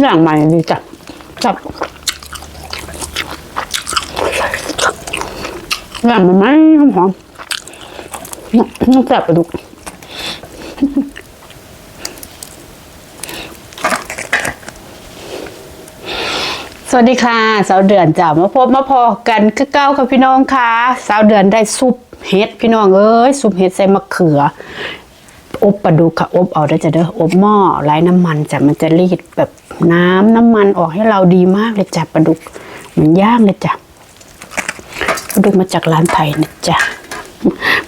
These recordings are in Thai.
อย่างใหม่ดีจ้ะจับอย่างมันไหมหอมหอมน้ำแซ่บปลาดุกสวัสดีค่ะ สาวเดือนจ้ามาพบมาพอกันคือเก้าค่ะพี่น้องค่ะ สาวเดือนได้ซุปเห็ดพี่น้องเอ้ยซุปเห็ดใส่มะเขือ อบปลาดุกค่ะอบเอาได้จะเด้ออบหม้อไร้น้ำมันจ้ะมันจะรีดแบบน้ำน้ำมันออกให้เราดีมากเลยจ้ะปลาดุกเหมันย่างเลยจ้ะปลาดุกมาจากร้านไผ่นะจ้ะ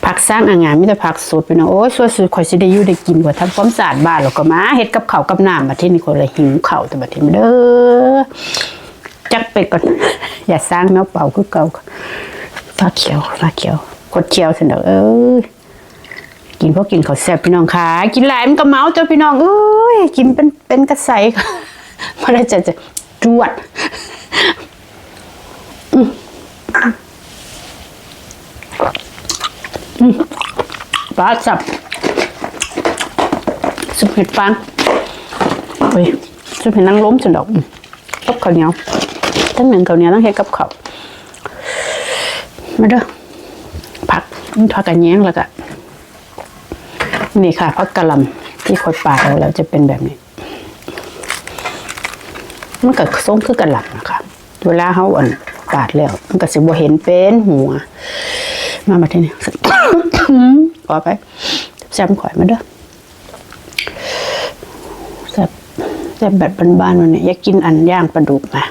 ผักสร้างอ่างงานมิแต่ผักสดพี่น้องโอ้ยสวยสุดคอยสิได้อยู่ได้กินกว่าทำความสะอาดบ้านแล้วก็มาเฮ็ดกับข้าวกับน้ำมาที่นี่คนเลยหิวข้าวแต่บัดนี้เด้อจักไปก่อนอย่าสร้างแมวเป่าคือเก่าฟ้าเขียวฟ้าเขียวกดเขียวเสนอเอ้ย กินเพวกกินเขาแซ่บพี่น้องค่ะ กินหลายมันก็เมาเจ้าพี่น้องเอ้ยกินเป็นเป็นกระใสมาได้จะจะจวดปลาสับสุปเห็ดฟางเฮ้ยสุปเห็ดนางล้มสนอกกับข้าวเหนียวทั้งหนึ่งข้าวเหนียวต้องเฮ็ดกับข้าวมาเด้อผักผักกระแยงแล้วก็ นี่ค่ะผักกะหล่ำที่คอยปาดเอาแล้วจะเป็นแบบนี้ มันก็ส้มคือกะหล่ำนะคะเวลาเขาอ่อนปาดแล้ว มันก็สิบ่เห็นเป็นหัว มามาที่นี่ขอไปแซมข่อยมาเด้อแซ่บแซบแบบบ้านๆวันนี้อยากกินอันย่างปลาดุกนะ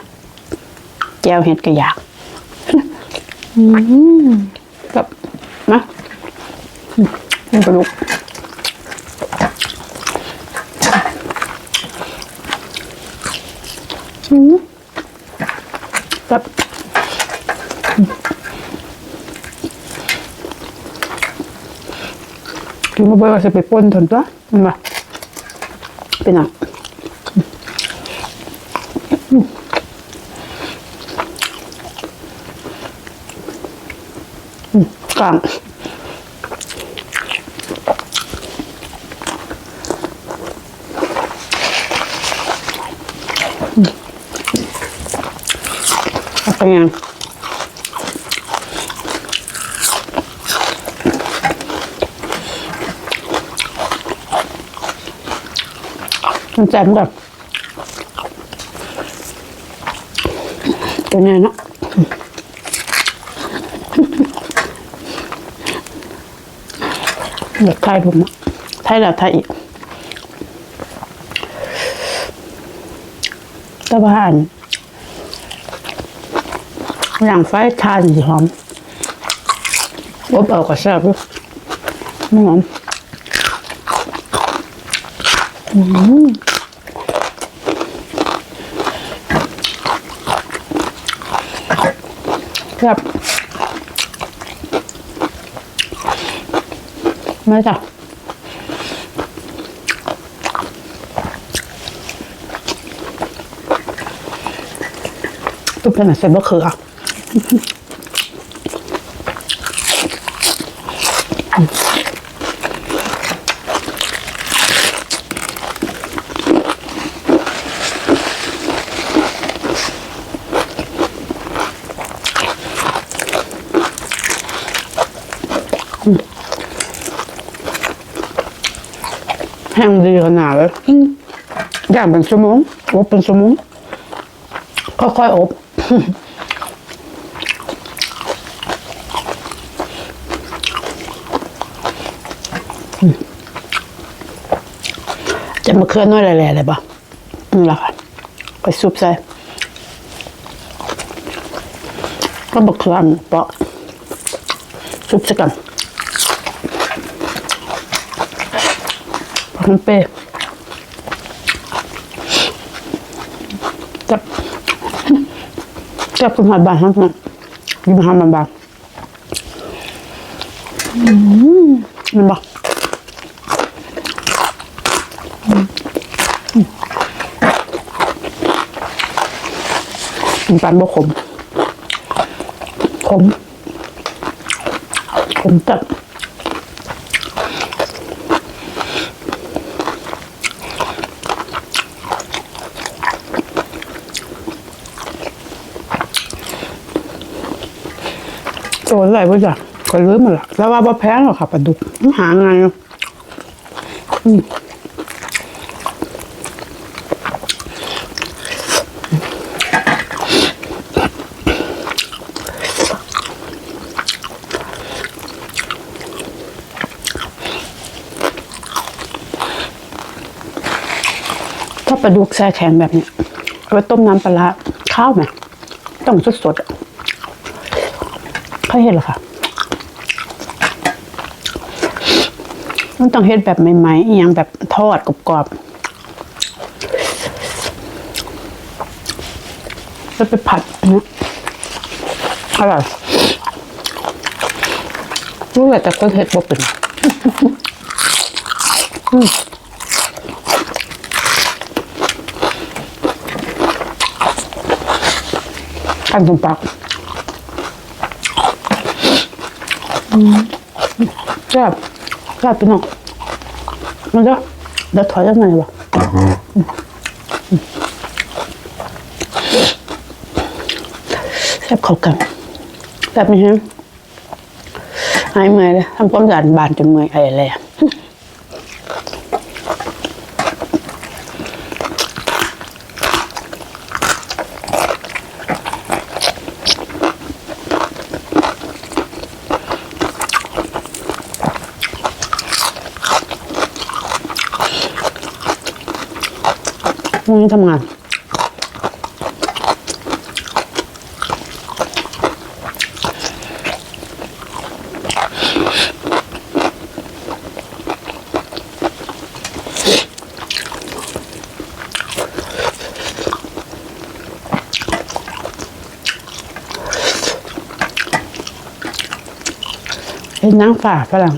แก้วเห็ดก็อยากอืมแบบนะปลาดุก อืมแบบกินมาบ่อยก็จะไปป่นทนตัวมันมาเป็นอะกลาง เป็นยังมันแจ่มแบบเป็นไงนะเด็กไทยผมอะไทยแล้วไทยอีกตะบ้าน อย่างไฟทานสีหอมอบเอากระแซบด้วยไม่หอมครับมาจ้ะตุ๊กเป็นอะไรเสร็จบ่คืออะ แห้งดีขนาดเลยย่างเป็นชั่วโมงอบเป็นชั่วโมงค่อยๆอบ จะมาเคลื่อนน้อยแหล่ๆเลยปะนี่แหละค่ะไปซุปใส่ก็บักเคลื่อนเปาะซุปใส่กันพันเป้จับจับคุณหาบานทั้งนั้นยิ้มหามันบางอืมมันบอก กินปันบกขม ขม ขมจัดตัวอะไรบ้จ้ะก็ลื้มมาละแล้วว่าบ่แพงหรอกค่ะปลาดุกหาไงอืม ถ้าปลาดุกแช่แข็งแบบนี้เอาไปต้มน้ำปลาร้าข้าวไหมต้องสดๆอะเขาเห็นหรอคะมันต้องเห็ดแบบใหม่ๆอย่างแบบทอดกรอบๆแล้วไปผัดนนี้อร่อยรู้แหละแต่ก็เห็ดบ่เป็นอืม ขั้นตรงปากแซ่บแซ่บพี่น้องมันจะเดี๋ยวถอยยังไงวะแซ่บเข้ากันแซ่บไหมฮะหายเมื่อยเลยทำความสะอาดบานจนเมื่อยไอ้เลยอะ พรุ่งนี้ทำงานเห็นนางฝ่าฝรั่ง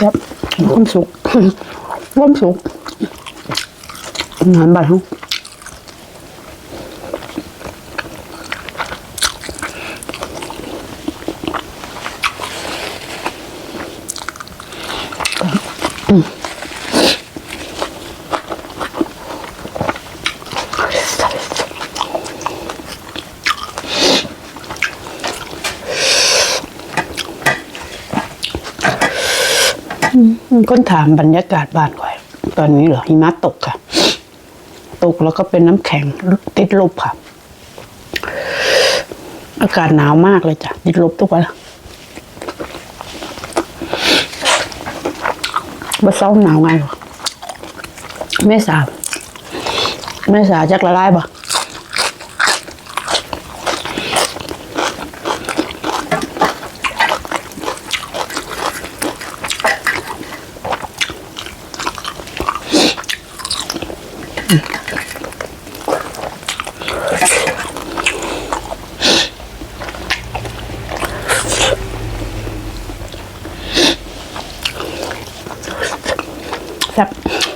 ครับความ สุขควมสุขงานบ้านเขา มีคนถามบรรยากาศบ้านก่อย ตอนนี้เหรอหิมะตกค่ะ ตกแล้วก็เป็นน้ำแข็งติดลบค่ะ อากาศหนาวมากเลยจ้ะ ติดลบทุกวันบ่เศร้าหนาวไงหรอแม่สาวแม่สาวจักละลายบ่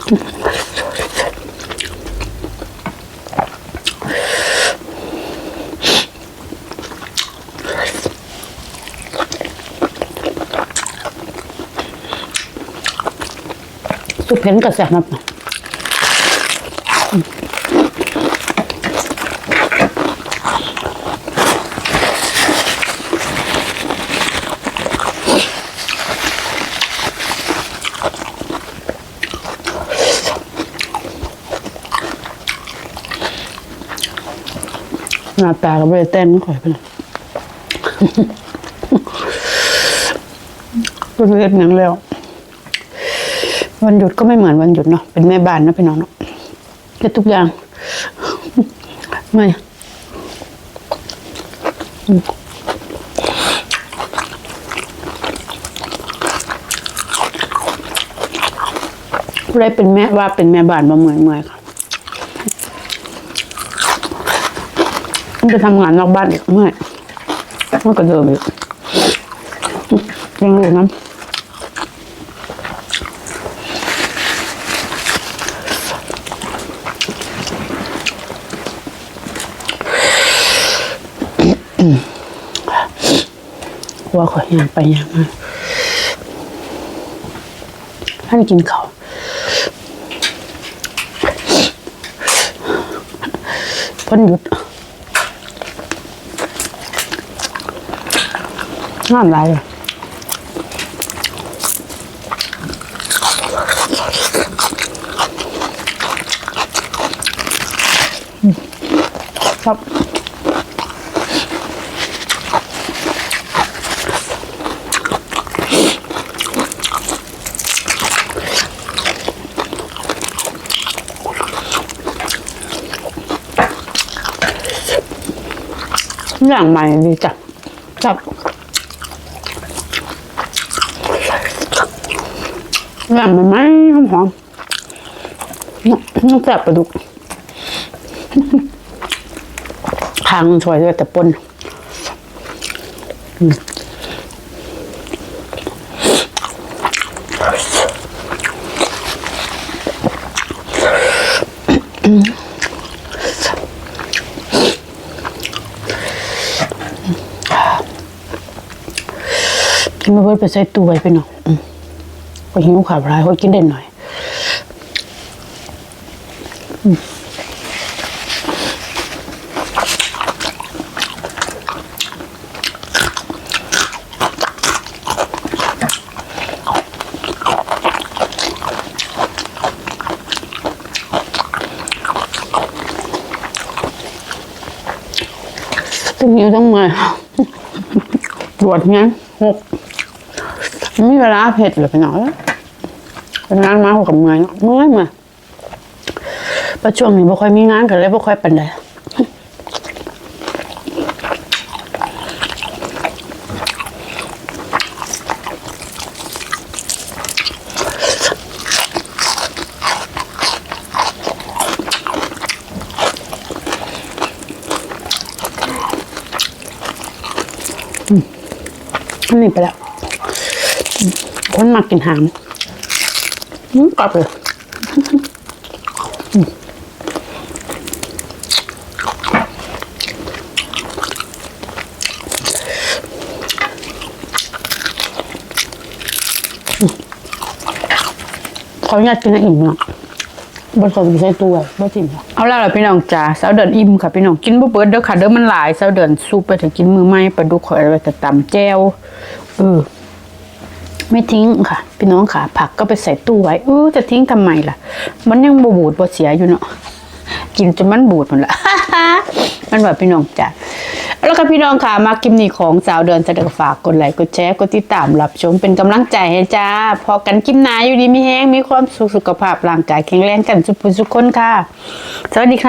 ซ่บสุปเพ็นกับแซ่บม หน้าตาก็ไม่ได้เต้นไม่ค่อยเป็นไรก็เรียนหนังแล้ว วันหยุดก็ไม่เหมือนวันหยุดเนาะเป็นแม่บ้านนะพี่น้องเนาะเก็บทุกอย่าง ไม่อืมผู้เป็นแม่ว่าเป็นแม่บ้านมาเมื่อยเมื่อยๆค่ะ มันจะทำงานนอกบ้านอีกเมื่อยมันก็เดิมอีกยังรู้น้ำว่าขอยยางไปยางมาท่านกินเขาพ้นหยุด งามหลายเลยอืมครับอย่างใหม่ดีจ้ะจับ อย่างใหมหอมหอมน้ำแซ่บปลาดุกทางสวยเลยแต่ปนกินมาเบิดไปใส่ตู้ไว้ไปหน่อยอืม พอหิวขาบร้ายพอกินได้หน่อยตึงอยู่ต้องมาตรวจงั้นหก มีเวลาเผ็ดหรือไปหน่อยเป็นงานมาหกกับเมื่อยเนาะเมื่อยมาประช่วงนี้บ่ค่อยมีงานกันเลยบ่ค่อยปันใดอันนี้ไปแล้ว คนมากินหามอืมกรอบเลยเขออนุญาตกินให้อิ่มเนาะบนขอไปใส่ตัวบ่จิ้มเอาแล้วล่ะพี่น้องจ้าเสาเดินอิ่มค่ะพี่น้องกินบ่เบิดเด้อค่ะเด้อมันหลายเสาเดินซุปไปถึงกินมือไม้ปลาดุกข่อยไว้แต่ตำแจ่วเออ ไม่ทิ้งค่ะ พี่น้องค่ะ ผักก็ไปใส่ตู้ไว้เออจะทิ้งทำไมล่ะ มันยังบบูดบ่เสียอยู่เนาะกินจนมันบูดหมดละมันว่าพี่น้องจ้ะแล้วก็พี่น้องค่ะมากิมนี่ของสาวเดินจะเดกฝากกดไลค์กดแชร์กดติดตามรับชมเป็นกำลังใจให้จ้า พอกันกิมนาอยู่ดีมีแห้งมีความสุขสุขภาพร่างกายแข็งแรงกันสุขสุขคนค่ะ สวัสดีค่ะ